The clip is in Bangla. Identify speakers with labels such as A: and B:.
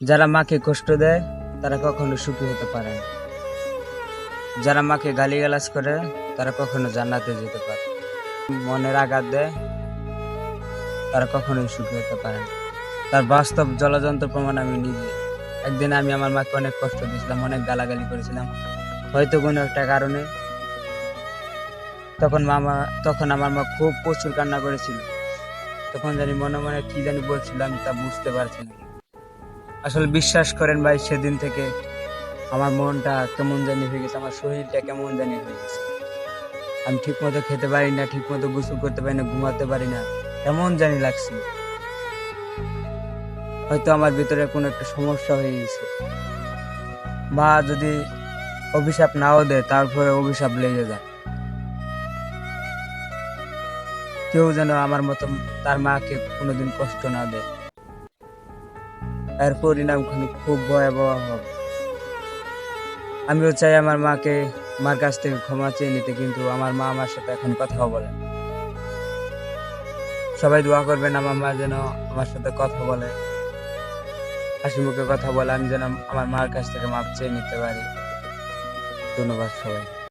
A: যারা মাকে কষ্ট দেয়, তারা কখনো সুখী হতে পারে যারা মাকে গালিগালাজ করে, তারা কখনো জান্নাতে যেতে পারে মনের আঘাত দেয়, তারা কখনোই সুখী হতে পারে তার বাস্তব জলযন্ত্র প্রমাণ আমি নিজে। একদিন আমি আমার মাকে অনেক কষ্ট দিয়েছিলাম, অনেক গালাগালি করেছিলাম। হয়তো কোনো একটা কারণে তখন মামা, তখন আমার মা খুব প্রচুর কান্না করেছিল। তখন জানি মনে মনে কি জানি বলছিলাম তা বুঝতে পারছি না। আসলে বিশ্বাস করেন ভাই, সেদিন থেকে আমার মনটা কেমন জানি হয়ে গেছে, আমার শরীরটা কেমন জানি হয়ে গেছে। আমি ঠিক মতো খেতে পারি না ঠিক মতো গোসল করতে পারি না, ঘুমাতে পারি না, কেমন জানি লাগছে। হয়তো আমার ভিতরে কোনো একটা সমস্যা হয়ে গেছে। মা যদি অভিশাপ নাও দেয়, তারপরে অভিশাপ লেগে যায়। কেউ যেন আমার মতো তার মাকে কোনোদিন কষ্ট না দেয়। এর পরিণাম খুব ভয়াবহ হবে। আমিও চাই আমার মাকে মার কাছ থেকে ক্ষমা চেয়ে নিতে, কিন্তু আমার মা আমার সাথে এখন কথাও বলে সবাই দোয়া করবেন আমার মা যেন আমার সাথে কথা বলে। হাসি মুখে কথা বলে, আমি যেন আমার মার কাছ থেকে মাপ চেয়ে নিতে পারি। ধন্যবাদ সবাই